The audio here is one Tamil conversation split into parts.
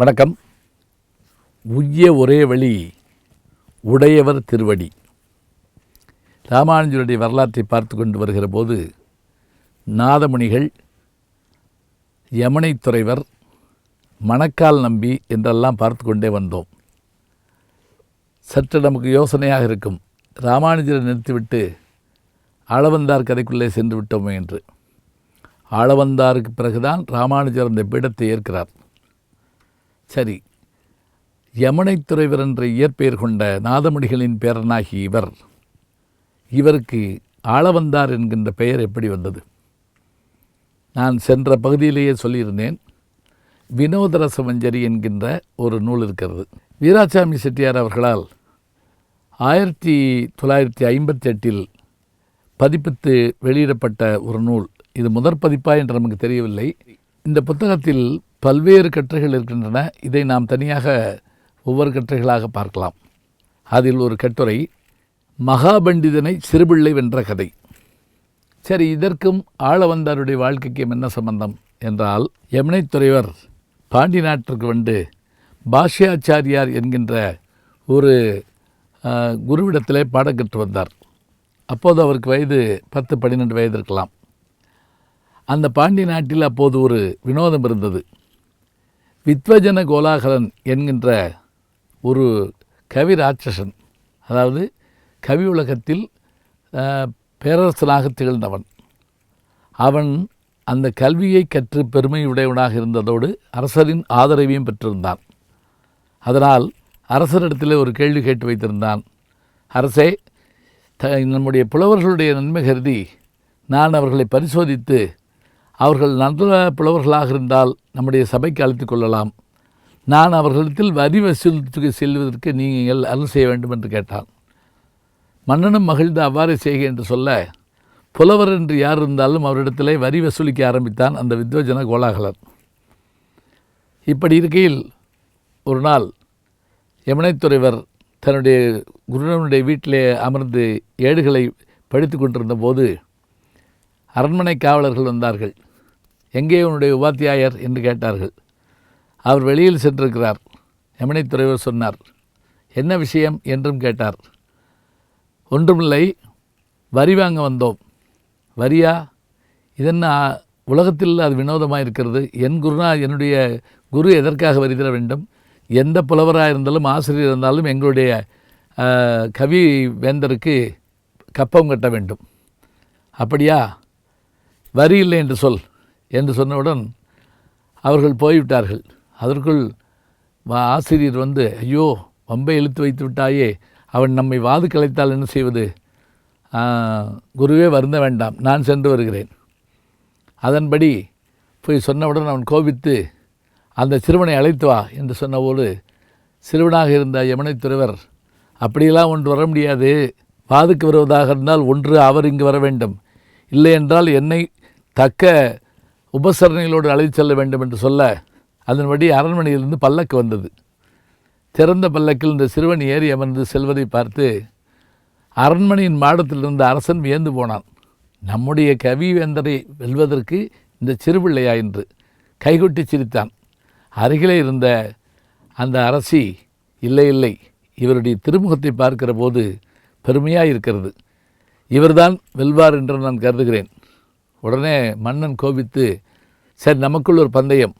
வணக்கம். உய்ய ஒரே வழி உடையவர் திருவடி. ராமானுஜருடைய வரலாற்றை பார்த்து கொண்டு வருகிற போது நாதமுனிகள் யமனை துறைவர் மணக்கால் நம்பி என்றெல்லாம் பார்த்து கொண்டே வந்தோம். சற்று நமக்கு யோசனையாக இருக்கும் ராமானுஜரை நிறுத்திவிட்டு ஆளவந்தார் கதைக்குள்ளே சென்று விட்டோமே என்று. ஆளவந்தாருக்கு பிறகுதான் ராமானுஜர் அந்த பீடத்தை ஏற்கிறார். சரி. யமுனைத் துறைவர் என்ற இயற்பெயர் கொண்ட நாதமணிகளின் பேரனாகி இவர். இவருக்கு ஆளவந்தார் என்கின்ற பெயர் எப்படி வந்தது? நான் சென்ற பகுதியிலேயே சொல்லியிருந்தேன். வினோதரசமஞ்சரி என்கின்ற ஒரு நூல் இருக்கிறது. வீராசாமி செட்டியார் அவர்களால் ஆயிரத்தி தொள்ளாயிரத்தி ஐம்பத்தி எட்டில் பதிப்பித்து வெளியிடப்பட்ட ஒரு நூல். இது முதற் பதிப்பா என்று நமக்கு தெரியவில்லை. இந்த புத்தகத்தில் பல்வேறு கட்டுரைகள் இருக்கின்றன. இதை நாம் தனியாக ஒவ்வொரு கட்டுரைகளாக பார்க்கலாம். அதில் ஒரு கட்டுரை மகாபண்டிதனை சிறுபிள்ளை வென்ற கதை. சரி இதற்கும் ஆளவந்தாருடைய வாழ்க்கைக்கும் என்ன சம்பந்தம் என்றால் யமுனைத் துறைவர் பாண்டி நாட்டிற்கு வந்து பாஷ்யாச்சாரியார் என்கின்ற ஒரு குருவிடத்திலே பாடம் கற்று வந்தார். அப்போது அவருக்கு வயது பத்து பன்னிரெண்டு வயது இருக்கலாம். அந்த பாண்டி நாட்டில் அப்போது ஒரு வினோதம் இருந்தது. வித்வஜன கோலாகலன் என்கின்ற ஒரு கவி ராட்சசன் அதாவது கவி உலகத்தில் பேரரசனாக திகழ்ந்தவன். அவன் அந்த கல்வியை கற்று பெருமையுடையவனாக இருந்ததோடு அரசரின் ஆதரவையும் பெற்றிருந்தான். அதனால் அரசரிடத்திலே ஒரு கேள்வி கேட்டு வைத்திருந்தான். அரசே த நம்முடைய புலவர்களுடைய நன்மை கருதி நான் அவர்களை பரிசோதித்து அவர்கள் நல்ல புலவர்களாக இருந்தால் நம்முடைய சபைக்கு அழைத்து கொள்ளலாம். நான் அவர்களிடத்தில் வரி வசூலுக்கு செல்வதற்கு நீங்கள் அருள் செய்ய வேண்டும் என்று கேட்டான். மன்னனும் மகிழ்ந்து அவ்வாறு செய்க என்று சொல்ல புலவர் என்று யார் இருந்தாலும் அவரிடத்திலே வரி வசூலிக்க ஆரம்பித்தான் அந்த வித்வஜன கோலாகலர் இப்படி இருக்கையில் ஒரு நாள் யமுனைத்துறைவர் தன்னுடைய குருடனுடைய வீட்டிலே அமர்ந்து ஏடுகளை படித்து கொண்டிருந்த போது அரண்மனை காவலர்கள் வந்தார்கள். எங்கே உன்னுடைய உபாத்தியாயர் என்று கேட்டார்கள். அவர் வெளியில் சென்றிருக்கிறார். யமுனைத்துறைவர் சொன்னார் என்ன விஷயம்? என்றும் கேட்டார். ஒன்றுமில்லை வரி வாங்க வந்தோம். வரியா? இதென்ன உலகத்தில் அது வினோதமாக இருக்கிறது என் குருனா என்னுடைய குரு எதற்காக வரி தர வேண்டும்? எந்த புலவராக இருந்தாலும் ஆசிரியர் இருந்தாலும் எங்களுடைய கவி வேந்தருக்கு கப்பம் கட்ட வேண்டும். அப்படியா? வரி இல்லை என்று சொல். என்று சொன்னவுடன் அவர்கள் போய்விட்டார்கள். அதற்குள் வா- ஆசிரியர் வந்து ஐயோ வம்பை இழுத்து வைத்து விட்டாயே அவன் நம்மை வாது கலைத்தால் என்ன செய்வது? குருவே வருந்த வேண்டாம் நான் சென்று வருகிறேன். அதன்படி போய் சொன்னவுடன் அவன் கோபித்து அந்த சிறுவனை அழைத்து வா என்று சொன்னபோது சிறுவனாக இருந்த யமுனைத் துறைவர் அப்படியெல்லாம் ஒன்று வர முடியாது. வாதுக்கு வருவதாக இருந்தால் ஒன்று அவர் இங்கு வர வேண்டும். இல்லை என்றால் என்னை தக்க உபசரணைகளோடு அழைத்து செல்ல வேண்டும் என்று சொல்ல அதன்படி அரண்மனையிலிருந்து பல்லக்கு வந்தது. திறந்த பல்லக்கில் இந்த சிறுவன் ஏறி அமர்ந்து செல்வதை பார்த்து அரண்மனையின் மாடத்தில் இருந்த அரசன் வியந்து போனான். நம்முடைய கவிவேந்தரை வெல்வதற்கு இந்த சிறுபிள்ளையா? என்று கைகொட்டி சிரித்தான். அருகிலே இருந்த அந்த அரசி இல்லை இல்லை இவருடைய திருமுகத்தை பார்க்கிற போது பெருமையாக இருக்கிறது இவர்தான் வெல்வார் என்று நான் கருதுகிறேன். உடனே மன்னன் கோபித்து சரி நமக்குள் ஒரு பந்தயம்.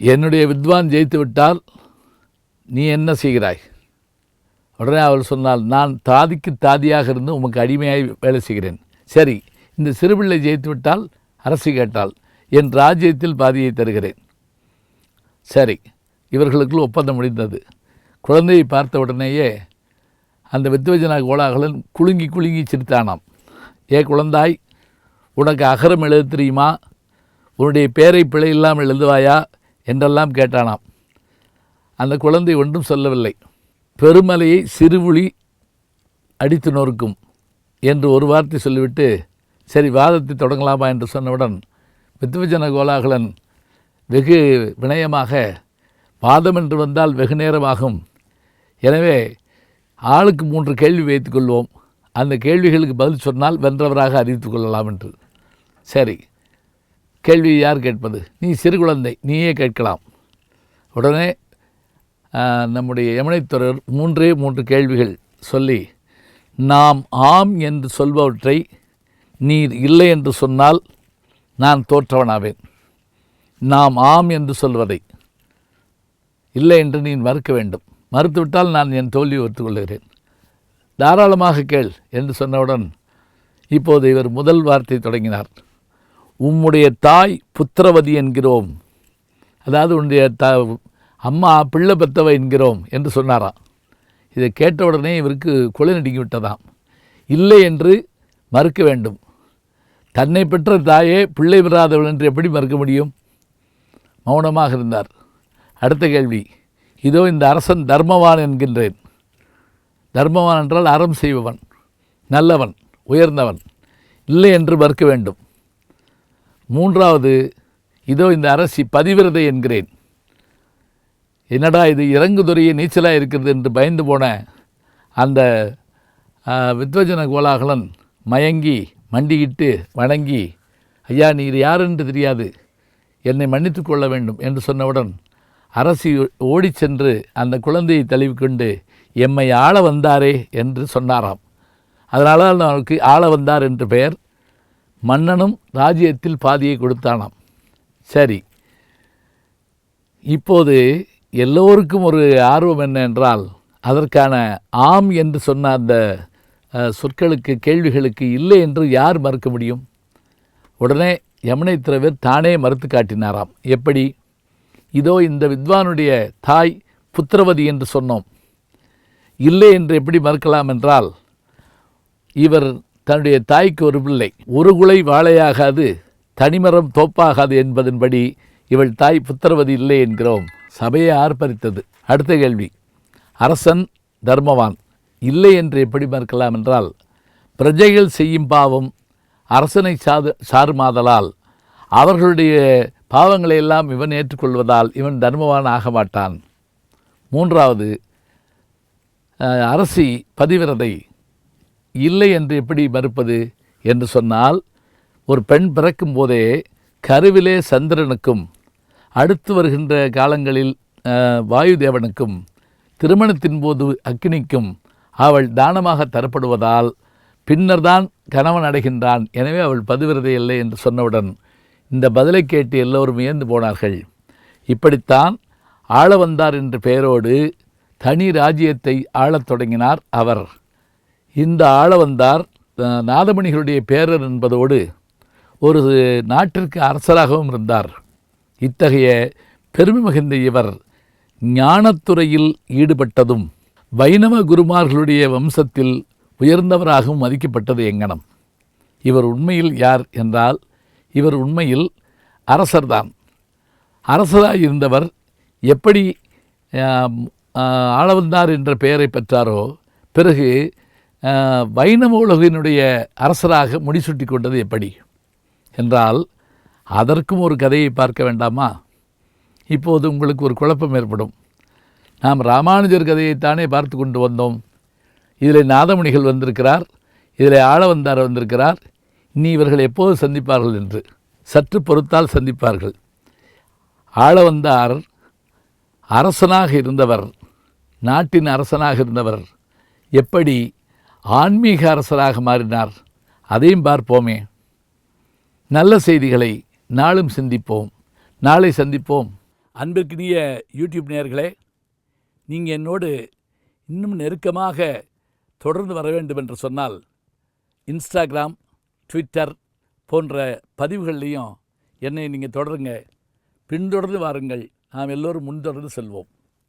என்னுடைய வித்வான் ஜெயித்து விட்டால் நீ என்ன செய்கிறாய்? உடனே அவள் சொன்னால் நான் தாதிக்கு தாதியாக இருந்து உமக்கு அடிமையாய் வேலை செய்கிறேன். சரி இந்த சிறுபிள்ளை ஜெயித்து விட்டால் அரசு கேட்டால் என் ராஜ்யத்தில் பாதியை தருகிறேன். சரி இவர்களுக்குள் ஒப்பந்தம் முடிந்தது. குழந்தையை பார்த்த உடனேயே அந்த வித்வஜனா கோலாகலன் குலுங்கி குலுங்கி சிரித்தானாம். ஏ குழந்தாய் உனக்கு அகரம் எழுத தெரியுமா? உன்னுடைய பேரை பிழை இல்லாமல் எழுதுவாயா? என்றெல்லாம் கேட்டானாம். அந்த குழந்தை ஒன்றும் சொல்லவில்லை. பெருமலையை சிறுவுளி அடித்து நொறுக்கும் என்று ஒரு வார்த்தை சொல்லிவிட்டு சரி வாதத்தை தொடங்கலாமா என்று சொன்னவுடன் வித்வஜன கோலாகலன் வெகு வினயமாக வாதம் என்று வந்தால் வெகு நேரமாகும். எனவே ஆளுக்கு மூன்று கேள்வி வைத்துக்கொள்வோம் அந்த கேள்விகளுக்கு பதில் சொன்னால் வென்றவராக அறிவித்துக் கொள்ளலாம் என்று. சரி. கேள்வி யார் கேட்பது? நீ சிறு குழந்தை நீயே கேட்கலாம். உடனே நம்முடைய யமுனைத்துறர் மூன்றே மூன்று கேள்விகள் சொல்லி நாம் ஆம் என்று சொல்பவற்றை நீர் இல்லை என்று சொன்னால் நான் தோற்றவனாவேன். நாம் ஆம் என்று சொல்வதை இல்லை என்று நீ மறுக்க வேண்டும். மறுத்துவிட்டால் நான் என் தோல்வி ஒத்துக்கொள்கிறேன். தாராளமாக கேள் என்று சொன்னவுடன் இப்போது இவர் முதல் வார்த்தை தொடங்கினார். உம்முடைய தாய் புத்திரவதி என்கிறோம். அதாவது உன்னுடைய த அம்மா பிள்ளை பெத்தவ என்கிறோம் என்று சொன்னாராம் இதை கேட்டவுடனே இவருக்கு கொலை நடுங்கி விட்டதாம். இல்லை என்று மறுக்க வேண்டும். தன்னை பெற்ற தாயே பிள்ளை பெறாதவள் என்று எப்படி மறுக்க முடியும்? மௌனமாக இருந்தார். அடுத்த கேள்வி இதோ இந்த அரசன் தர்மவான் என்கின்றேன். தர்மவான் என்றால் அறம் செய்பவன் நல்லவன் உயர்ந்தவன் இல்லை என்று மறுக்க வேண்டும். மூன்றாவது இதோ இந்த அரசி பதிவிரதை என்கிறேன். என்னடா இது இறங்குதுறைய நீச்சலாக இருக்கிறது என்று பயந்து போன அந்த வித்வஜன கோலாகலன் மயங்கி மண்டியிட்டு வணங்கி ஐயா நீர் யார் என்று தெரியாது. என்னை மன்னித்து கொள்ள வேண்டும் என்று சொன்னவுடன் அரசி ஓடிச் சென்று அந்த குழந்தையை தழுவிக்கொண்டு எம்மை ஆள வந்தாரே என்று சொன்னாராம். அதனால தான் அவனுக்கு ஆள வந்தார் என்று பெயர். மன்னனும் ராஜ்யத்தில் பாதியை கொடுத்தானாம். சரி. இப்போது எல்லோருக்கும் ஒரு ஆர்வம் என்ன என்றால் அதற்கான ஆம் என்று சொன்ன அந்த சொற்களுக்கு கேள்விகளுக்கு இல்லை என்று யார் மறுக்க முடியும்? உடனே யமுனை திரவர் தானே மறுத்து காட்டினாராம். எப்படி? இதோ இந்த வித்வானுடைய தாய் புத்திரவதி என்று சொன்னோம். இல்லை என்று எப்படி மறுக்கலாம் என்றால் இவர் தன்னுடைய தாய்க்கு ஒரு பிள்ளை. ஒரு குலை வாழையாகாது தனிமரம் தோப்பாகாது என்பதன்படி இவள் தாய் புத்திரவதி இல்லை என்கிறோம். சபையை ஆர்ப்பரித்தது. அடுத்த கேள்வி. அரசன் தர்மவான். இல்லை என்று எப்படி மறுக்கலாம் என்றால் பிரஜைகள் செய்யும் பாவம் அரசனை சாது சாருமாதலால் அவர்களுடைய பாவங்களை எல்லாம் இவன் ஏற்றுக்கொள்வதால் இவன் தர்மவான் ஆக மாட்டான். மூன்றாவது அரசி பதிவிரதை இல்லை என்று எப்படி மறுப்பது என்று சொன்னால் ஒரு பெண் பிறக்கும் போதே கருவிலே சந்திரனுக்கும் அடுத்து வருகின்ற காலங்களில் வாயு தேவனுக்கும் திருமணத்தின் போது அக்னிக்கும் அவள் தானமாக தரப்படுவதால் பின்னர்தான் கணவன் அடைகின்றான். எனவே அவள் பதிவிரதை இல்லை என்று சொன்னவுடன் இந்த பதிலை கேட்டு எல்லோரும் வியந்து போனார்கள். இப்படித்தான் ஆள வந்தார் என்ற பெயரோடு தனி ராஜ்யத்தை ஆளத் தொடங்கினார் அவர். இந்த ஆள வந்தார் நாதமணிகளுடைய பேரர் என்பதோடு ஒரு நாட்டிற்கு அரசராகவும் இருந்தார். இத்தகைய பெருமை மிகுந்த இவர் ஞானத்துறையில் ஈடுபட்டதும் வைணவ குருமார்களுடைய வம்சத்தில் உயர்ந்தவராகவும் மதிக்கப்பட்டது எங்கனம். இவர் உண்மையில் யார் என்றால் இவர் உண்மையில் அரசர்தான். அரசராக இருந்தவர் எப்படி ஆளவந்தார் என்ற பெயரை பெற்றாரோ பிறகு ஆ, வைணவ உலகினுடைய அரசராக முடிசூட்டி கொண்டது எப்படி? என்றால் அதற்கும் ஒரு கதையை பார்க்க வேண்டாமா? இப்போது உங்களுக்கு ஒரு குழப்பம் ஏற்படும். நாம் ராமானுஜர் கதையைத்தானே பார்த்து கொண்டு வந்தோம். இதில் நாதமணிகள் வந்திருக்கிறார் இதில் ஆளவந்தார் வந்திருக்கிறார். இனி இவர்கள் எப்போது சந்திப்பார்கள் என்று? சற்று பொறுத்தால் சந்திப்பார்கள். ஆளவந்தார் அரசனாக இருந்தவர். நாட்டின் அரசனாக இருந்தவர். எப்படி ஆன்மீக அரசராக மாறினார்? அதையும் பார்ப்போமே. நல்ல செய்திகளை நாளும் சிந்திப்போம். நாளை சந்திப்போம். அன்பிற்கினிய யூடியூப் நேயர்களே நீங்கள் என்னோடு இன்னும் நெருக்கமாக தொடர்ந்து வர வேண்டும் என்று சொன்னால் இன்ஸ்டாகிராம் ட்விட்டர் போன்ற பதிவுகள்லையும் என்னை நீங்கள் தொடருங்க. பின்தொடர்ந்து வாருங்கள். நாம் எல்லோரும் முன்தொடர்ந்து செல்வோம்.